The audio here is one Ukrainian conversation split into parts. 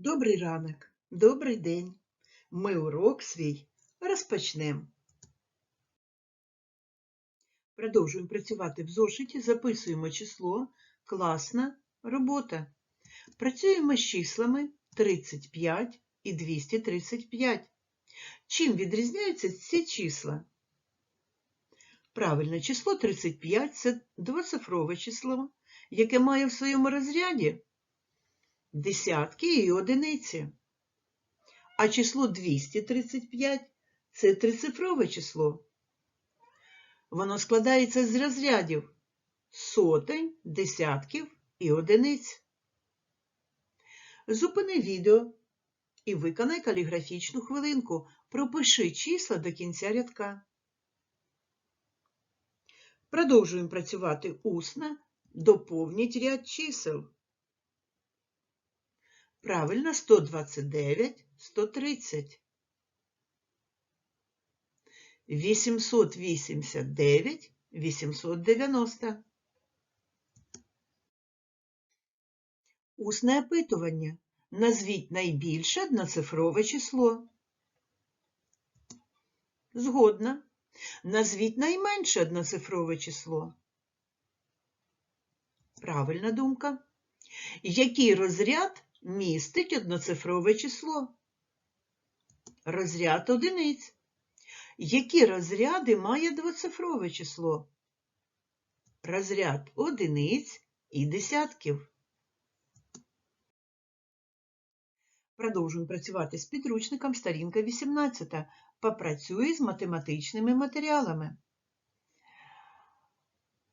Добрий ранок, добрий день. Ми урок свій розпочнемо. Продовжуємо працювати в зошиті, записуємо число, класна робота. Працюємо з числами 35 і 235. Чим відрізняються ці числа? Правильно, число 35 – це двоцифрове число, яке має в своєму розряді десятки і одиниці. А число 235 – це трицифрове число. Воно складається з розрядів сотень, десятків і одиниць. Зупини відео і виконай каліграфічну хвилинку. Пропиши числа до кінця рядка. Продовжуємо працювати усно. Доповніть ряд чисел. Правильно, 129, 130. 889, 890. Усне опитування. Назвіть найбільше одноцифрове число. Згодна. Назвіть найменше одноцифрове число. Правильна думка. Який розряд містить одноцифрове число? Розряд одиниць. Які розряди має двоцифрове число? Розряд одиниць і десятків. Продовжуємо працювати з підручником сторінка 18. Попрацюй з математичними матеріалами.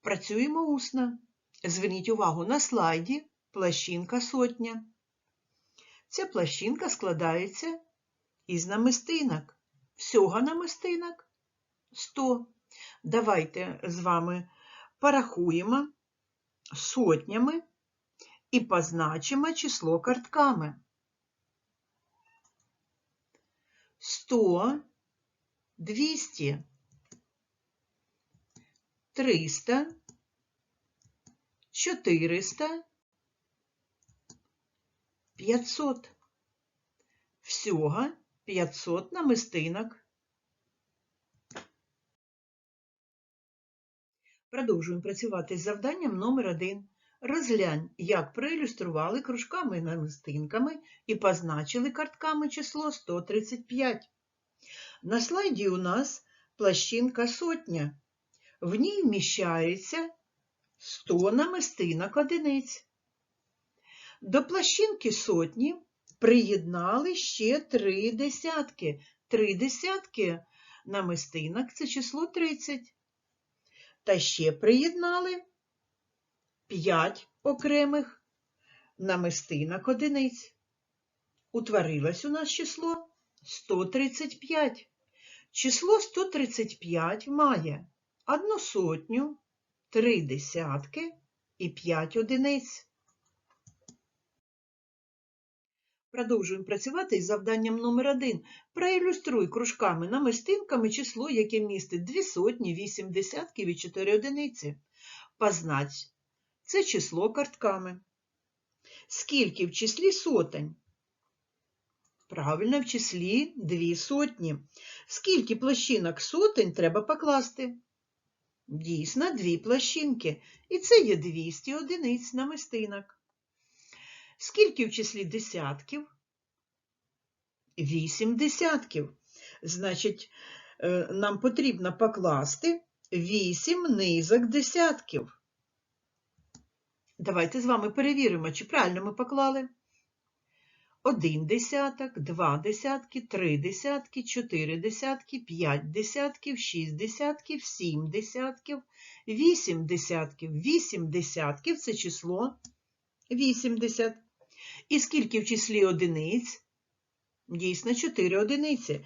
Працюємо усно. Зверніть увагу на слайді площинка сотня. Ця площинка складається із намистинок. Всього намистинок 100. Давайте з вами порахуємо сотнями і позначимо число картками. 100, 200, 300, 400, 500. Всього 500 намистинок. Продовжуємо працювати з завданням номер 1. Розглянь, як проілюстрували кружками і намистинками і позначили картками число 135. На слайді у нас площинка сотня. В ній вміщається 100 намистинок одиниць. До площинки сотні приєднали ще три десятки. Три десятки намистинок це число 30. Та ще приєднали 5 окремих намистинок одиниць. Утворилось у нас число 135. Число 135 має одну сотню, три десятки і 5 одиниць. Продовжуємо працювати із завданням номер 1. Проілюструй кружками намистинками число, яке містить 2 сотні, 8 десятків і 4 одиниці. Познач це число картками. Скільки в числі сотень? Правильно, в числі 2 сотні. Скільки площинок сотень треба покласти? Дійсно, дві площинки. І це є 200 одиниць намистинок. Скільки в числі десятків? Вісім десятків. Значить, е, нам потрібно покласти вісім низок десятків. Давайте з вами перевіримо, чи правильно ми поклали. Один десяток, два десятки, три десятки, чотири десятки, п'ять десятків, шість десятків, сім десятків, вісім десятків. Вісім десятків це число 80. І скільки в числі одиниць? Дійсно, 4 одиниці.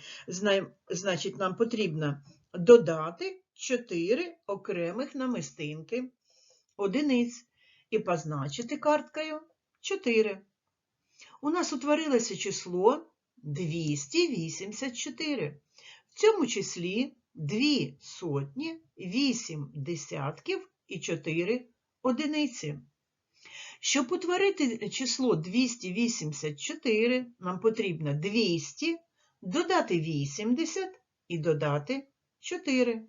Значить, нам потрібно додати 4 окремих намистинки одиниць і позначити карткою 4. У нас утворилося число 284. В цьому числі 2 сотні, 8 десятків і 4 одиниці. Щоб утворити число 284, нам потрібно 200, додати 80 і додати 4.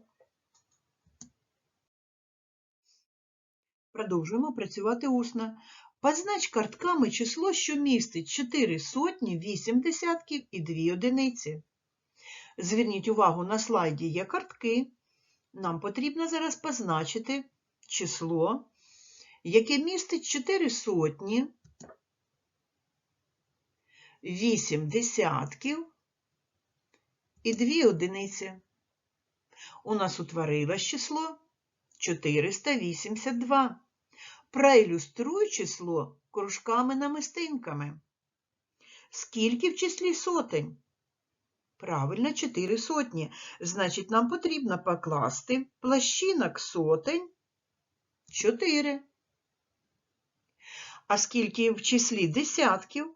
Продовжуємо працювати усно. Познач картками число, що містить 4 сотні, 8 десятків і 2 одиниці. Зверніть увагу, на слайді є картки. Нам потрібно зараз позначити число, яке містить 4 сотні, 8 десятків і 2 одиниці. У нас утворилось число 482. Проілюструй число кружками-намистинками. Скільки в числі сотень? Правильно, 4 сотні. Значить, нам потрібно покласти площинок сотень 4. А скільки в числі десятків?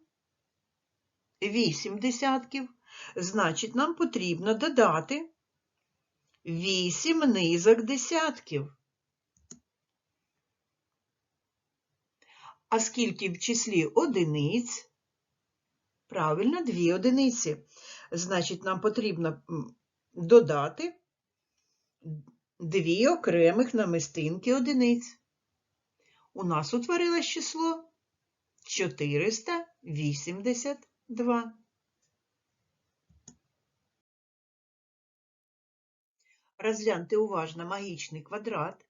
8 десятків. Значить, нам потрібно додати 8 низок десятків. А скільки в числі одиниць? Правильно, 2 одиниці. Значить, нам потрібно додати дві окремих намистинки одиниць. У нас утворилось число 482. Розгляньте уважно магічний квадрат.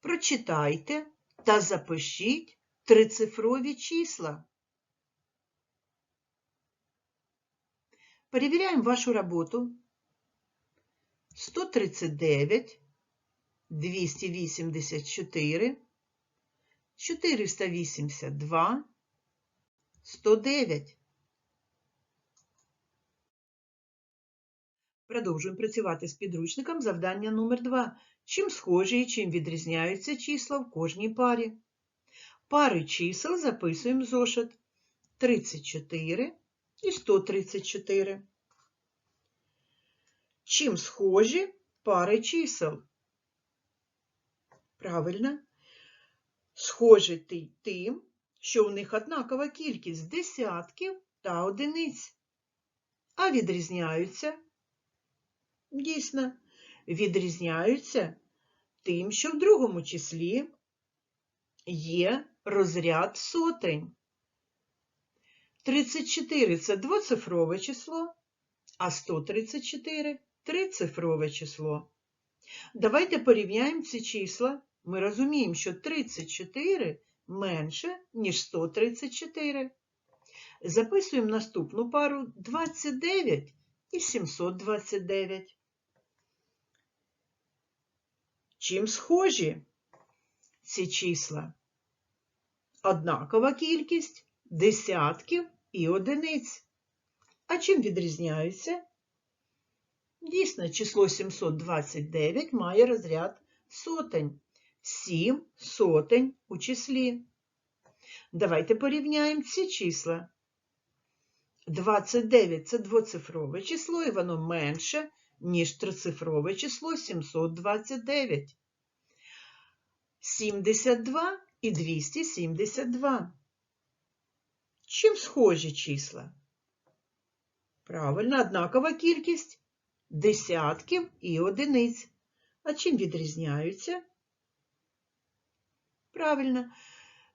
Прочитайте та запишіть трицифрові числа. Перевіряємо вашу роботу. 139, 284, 482, 109. Продовжуємо працювати з підручником завдання номер 2. Чим схожі і чим відрізняються числа в кожній парі. Пари чисел записуємо в зошит 34 і 134. Чим схожі пари чисел? Правильно. Схожі тим, що в них однакова кількість десятків та одиниць. А відрізняються, дійсно, відрізняються тим, що в другому числі є розряд сотень. 34 це двоцифрове число, а 134 трицифрове число. Давайте порівняємо ці числа. Ми розуміємо, що 34 менше, ніж 134. Записуємо наступну пару 29 і 729. Чим схожі ці числа? Однакова кількість десятків і одиниць. А чим відрізняються? Дійсно, число 729 має розряд сотень. 7 сотень у числі. Давайте порівняємо ці числа. 29 це двоцифрове число, і воно менше, ніж трицифрове число 729. 72 і 272. Чим схожі числа? Правильно, однакова кількість десятків і одиниць. А чим відрізняються? Правильно,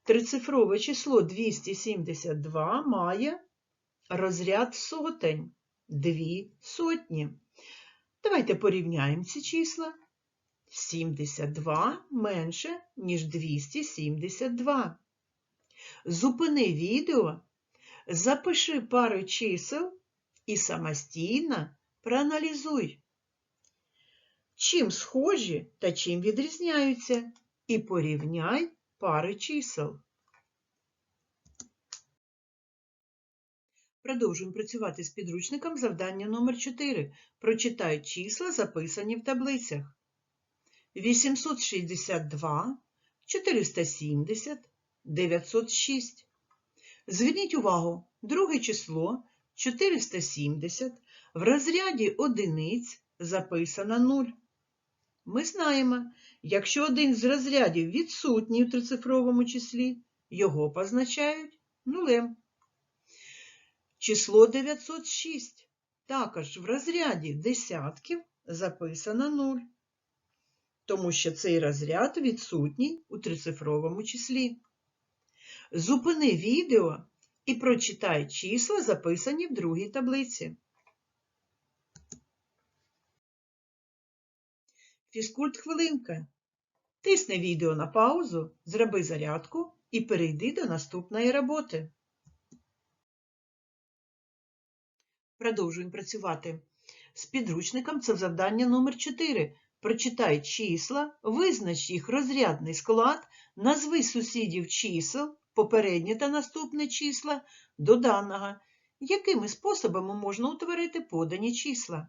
трицифрове число 272 має розряд сотень, дві сотні. Давайте порівняємо ці числа. 72 менше, ніж 272. Зупини відео, запиши пари чисел і самостійно проаналізуй, чим схожі та чим відрізняються, і порівняй пари чисел. Продовжуємо працювати з підручником завдання номер 4 Прочитай числа, записані в таблицях. 862, 470, 906. Зверніть увагу, друге число 470 в розряді одиниць записано 0. Ми знаємо, якщо один з розрядів відсутній у трицифровому числі, його позначають нулем. Число 906 також в розряді десятків записано 0, тому що цей розряд відсутній у трицифровому числі. Зупини відео і прочитай числа, записані в другій таблиці. Фізкульт хвилинка. Тисни відео на паузу, зроби зарядку і перейди до наступної роботи. Продовжуємо працювати. З підручником це завдання номер 4. Прочитай числа, визнач їх розрядний склад, назви сусідів чисел, попереднє та наступне числа до даного, якими способами можна утворити подані числа.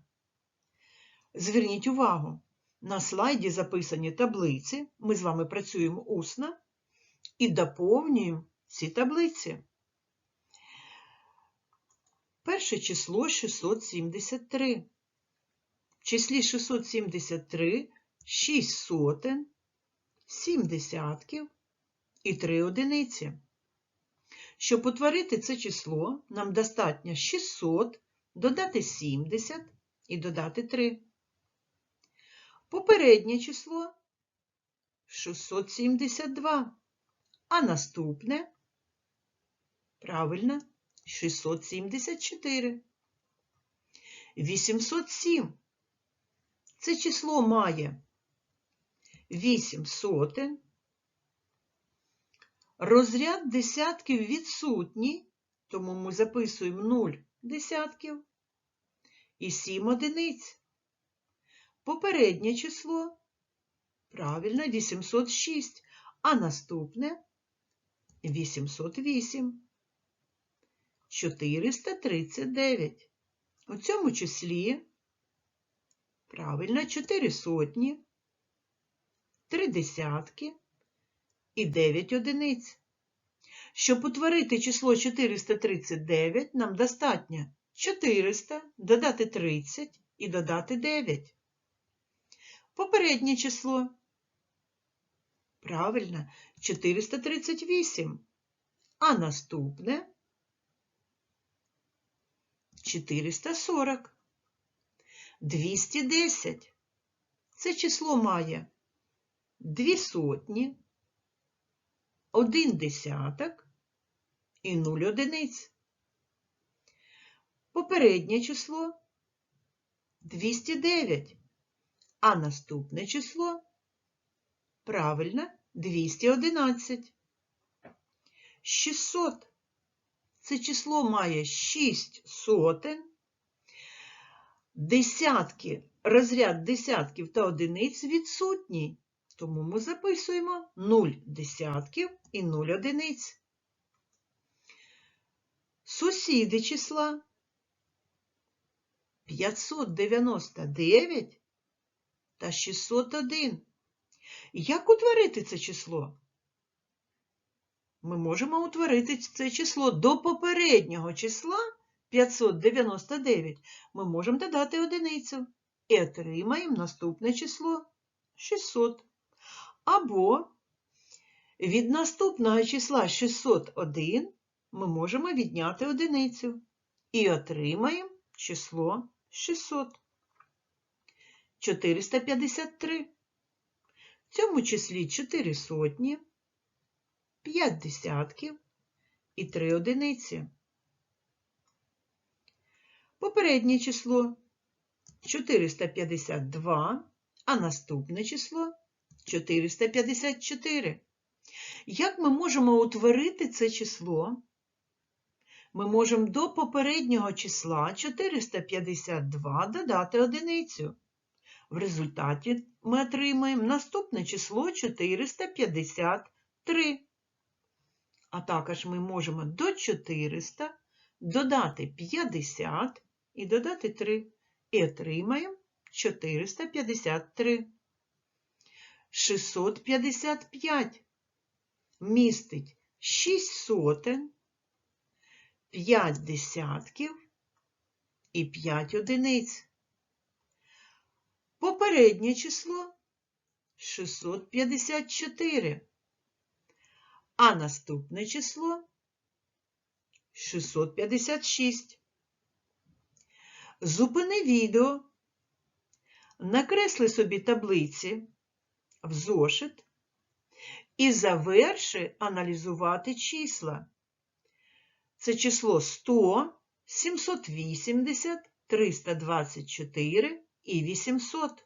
Зверніть увагу, на слайді записані таблиці, ми з вами працюємо усно і доповнюємо ці таблиці. Перше число 673. В числі 673 6 сотен, 7 десятків і 3 одиниці. Щоб утворити це число, нам достатньо 600 додати 70 і додати 3. Попереднє число 672, а наступне, правильно, 674. 807. Це число має 8 сотень. Розряд десятків відсутній, тому ми записуємо 0 десятків і 7 одиниць. Попереднє число, правильно, 806, а наступне 808. 439. У цьому числі, правильно, 4 сотні, 3 десятки і 9 одиниць. Щоб утворити число 439, нам достатньо 400 додати 30 і додати 9. Попереднє число. Правильно, 438. А наступне 440. 210. Це число має 2 сотні, 1 десяток і 0 одиниць. Попереднє число 209, а наступне число правильно 211. 600. Це число має 6 сотень, десятки, розряд десятків та одиниць відсутній, тому ми записуємо 0 десятків і 0 одиниць. Сусіди числа 599 та 601. Як утворити це число? Ми можемо утворити це число до попереднього числа 599. Ми можемо додати одиницю і отримаємо наступне число 600. Або від наступного числа 601 ми можемо відняти одиницю і отримаємо число 600. 453. В цьому числі 4 сотні, 5 десятків і 3 одиниці. Попереднє число 452, а наступне число 454. Як ми можемо утворити це число? Ми можемо до попереднього числа 452 додати одиницю. В результаті ми отримаємо наступне число 453. А також ми можемо до 400 додати 50 і додати 3. І отримаємо 453. 655 містить 6 сотень, 5 десятків і 5 одиниць. Попереднє число 654. А наступне число 656. Зупини відео, накресли собі таблиці в зошит і заверши аналізувати числа. Це число 100, 780, 324 і 800.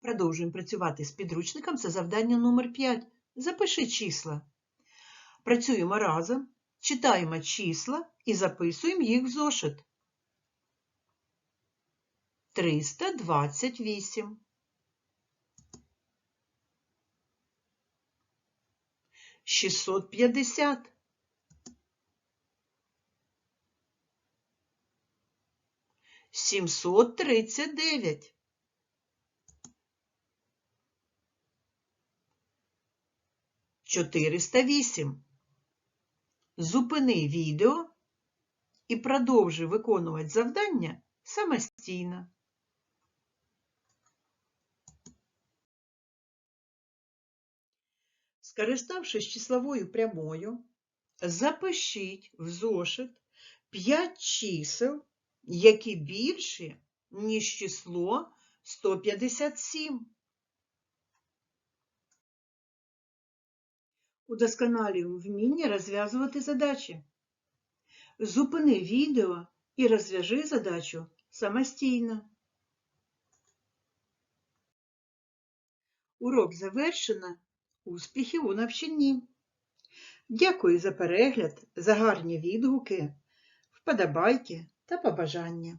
Продовжуємо працювати з підручником. Це завдання номер 5. Запиши числа. Працюємо разом, читаємо числа і записуємо їх в зошит. 328. 650. Сімсот тридцять дев'ять. Чотириста вісім. Зупини відео і продовжуй виконувати завдання самостійно. Скориставшись числовою прямою, запишіть в зошит 5 чисел, які більші, ніж число 157. Удосконалюємо вміння розв'язувати задачі. Зупини відео і розв'яжи задачу самостійно. Урок завершено. Успіхів у навчанні! Дякую за перегляд, за гарні відгуки, вподобайки та побажання.